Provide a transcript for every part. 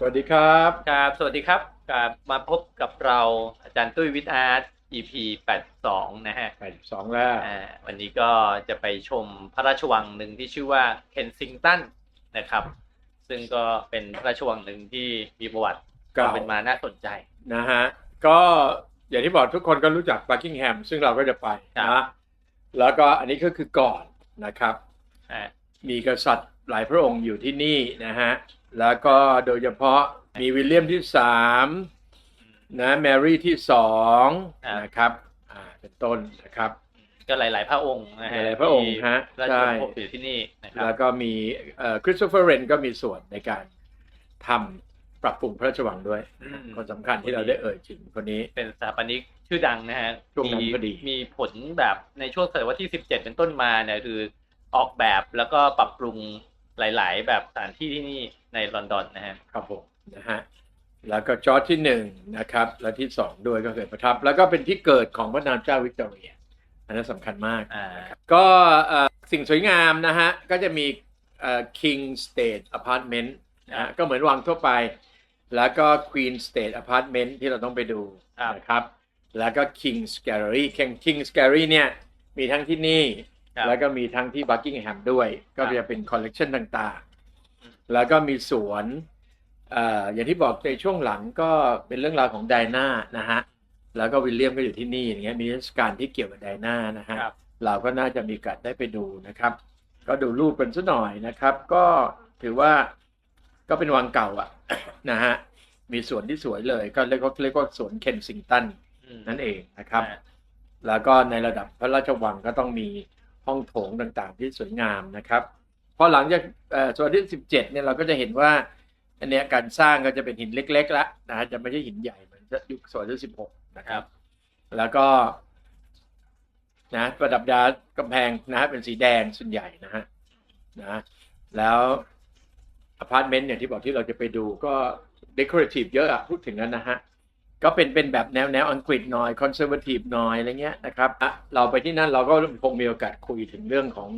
สวัสดีครับครับ สวัสดีครับกลับมาพบกับเราอาจารย์ตุ้ยวิทย์อาร์ต EP 82 นะฮะ 82 แล้วอ่าวันนี้ก็จะไปชมพระราชวังหนึ่งที่ชื่อว่าเคนซิงตันนะครับ ซึ่งก็เป็นพระราชวังหนึ่งที่มีประวัติคเก่าวามเป็นมาน่าสนใจนะฮะ ก็อย่างที่บอกทุกคนก็รู้จักบักกิงแฮมซึ่งเราก็จะไปครับนะแล้วก็อันนี้ก็คือก่อนนะครับอ่ามีกษัตริย์หลายพระองค์อยู่ที่นี่นะฮะ แล้วก็โดยเฉพาะมีวิลเลียมที่สามนะแมรี่ที่สองนะครับอ่าเป็นต้นนะครับก็หลาย ๆ พระองค์นะฮะหลายๆพระองค์ที่ฮะราชใช่วงศ์อยู่ที่นี่นะครัแล้บวก็มีคริสโตเฟอร์เรนก็มีส่วนในการทำปรับปรุงพระราชวังด้วยอืมคนสำคัญที่เราได้เอ่ยถึงคนนี้ เป็นสถาปนิกชื่อดังนะฮะช่วงนั้นมีพอดี มีผลแบบในช่วงศตวรรษที่ 17 เป็นต้นมาเนี่ยคือออกแบบแล้วก็ปรับปรุง หลาย ๆ แบบสถานที่ที่นี่ในลอนดอนนะฮะครับผมนะฮะแล้วก็จอร์จที่หนึ่งนะครับ และที่สองด้วยก็เคยประทับ แล้วก็เป็นที่เกิดของพระนามเจ้าวิกตอเรีย อันนั้นสำคัญมากอ่าก็เอ่อสิ่งสวยงามนะฮะ ก็จะมีเอ่อ King State Apartment นะฮะก็เหมือนวังทั่วไป แล้วก็ Queen State Apartment ที่เราต้องไปดูครับนะครับ แล้วก็ King's Gallery King King's Gallery เนี่ยมีทั้งที่นี่ครับ แล้วก็มีทั้งที่บักกิงแฮมด้วย ก็ครับจะเป็นคอลเลกชันต่างอืมๆแล้วก็มีสวนเอ่ออย่างที่บอกในช่วงหลังก็เป็นเรื่องราวของไดนานะฮะ แล้วก็วิลเลียมก็อยู่ที่นี่อย่างเงี้ยมีเทศกาลที่เกี่ยวกับไดนานะฮะครับเราก็น่าจะมีโอกาสได้ไปดูนะครับ ก็ดูรูปกันสักหน่อยนะครับ ก็ถือว่าก็เป็นวังเก่าอะนะฮะ มีสวนที่สวยเลย ก็เรียกว่าเรียกว่าสวนเคนซิงตันอืมนั่นเองนะครับอ่าแล้วก็ในระดับพระราชวังก็ต้องมี ห้องโถงต่างๆ ที่สวยงามนะครับพอหลังจากเอ่อส่วนที่ 17เนี่ยเราก็จะเห็นว่าอันเนี้ยการสร้างก็จะเป็นหินเล็กๆแล้วนะฮะจะไม่ใช่หินใหญ่เหมือนยุคส่วนที่16นะครับ แล้วก็นะประดับดากำแพงนะฮะเป็นสีแดงส่วนใหญ่นะฮะนะแล้วอพาร์ตเมนต์เนี่ยที่บอกที่เราจะไปดูก็เด o r a t i v e เยอะอะพูดถึงนั้นนะฮะ ก็เป็นเป็นแบบแนวแนวอังกฤษหน่อยคอนเซอร์ a ทีฟหน่อยอะไรเงี้ยนะครับอะเราไปที่นั่นเราก็คงมีโอกาสคุยถึงเรื่องของ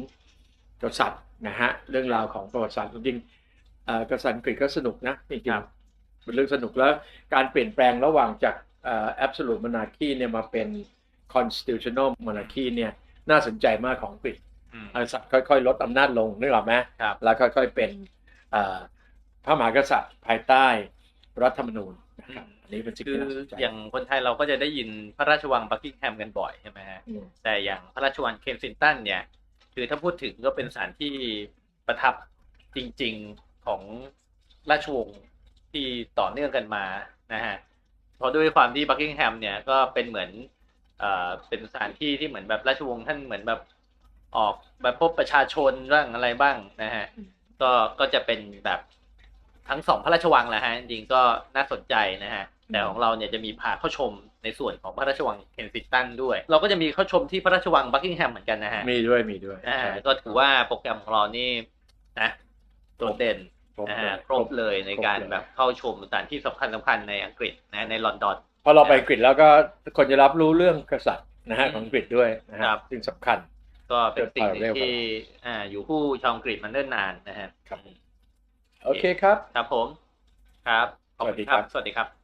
กษัตริย์นะฮะเรื่องราวของประวัติศาสตร์จริงๆเอ่อกษัตริย์อังกฤษก็สนุกนะจริงครับๆเป็นเรื่องสนุกแล้วการเปลี่ยนแปลงระหว่างจากเอ่อ absolute monarchy เนี่ยมาเป็น constitutional monarchy เนี่ยน่าสนใจมากของอังกฤษอืมกษัตริย์ค่อยๆ ลดอำนาจลงนึกออกไหมครับแล้วค่อยๆเป็นเอ่อพระมหากษัตริย์ภายใต้ รัฐธรรมนูญนะครับอันนี้เป็นสิ่งคือที่น่าสนใจ อย่างคนไทยเราก็จะได้ยินพระราชวังบักกิงแฮมกันบ่อยใช่ไหมฮะอืม แต่อย่างพระราชวังเคนซินตันเนี่ย คือถ้าพูดถึงก็เป็นสถานที่ประทับจริงๆของราชวงศ์ที่ต่อเนื่องกันมานะฮะเพราะด้วยความที่บักกิงแฮมเนี่ยก็เป็นเหมือนเอ่อเป็นสถานที่ที่เหมือนแบบราชวงศ์ท่านเหมือนแบบออกแบบพบประชาชนบ้างอะไรบ้างนะฮะ ก็ก็จะเป็นแบบ ทั้งสองพระราชวังแหละฮะจริงๆก็น่าสนใจนะฮะแต่ของเราเนี่ยจะมีพาเข้าชมในส่วนของพระราชวังเคนซิงตันด้วย เราก็จะมีเข้าชมที่พระราชวังบักกิงแฮมเหมือนกันนะฮะมีด้วยมีด้วยอ่าใช่ก็ถือว่าโปรแกรมของเรานี่นะโดดเด่นครบนะเลฮะยครบเลยในการครบเลยแบบเข้าชมสถานที่สำคัญสำคัญในอังกฤษนะในลอนดอนพอเราไปอังกฤษแล้วก็คนจะรับรู้เรื่องกษัตริย์นะฮะอืมของอังกฤษด้วยนะฮะครับซึ่งสำคัญ ก็เป็นสิ่งหนึ่งเร็วกว่าที่อ่าอยู่คู่ชาวอังกฤษมันเนิ่นนานนะฮะครับ โอเคครับ ครับผม ครับ ขอบสวัสคุดีณคครัรับบสวัสดีครับ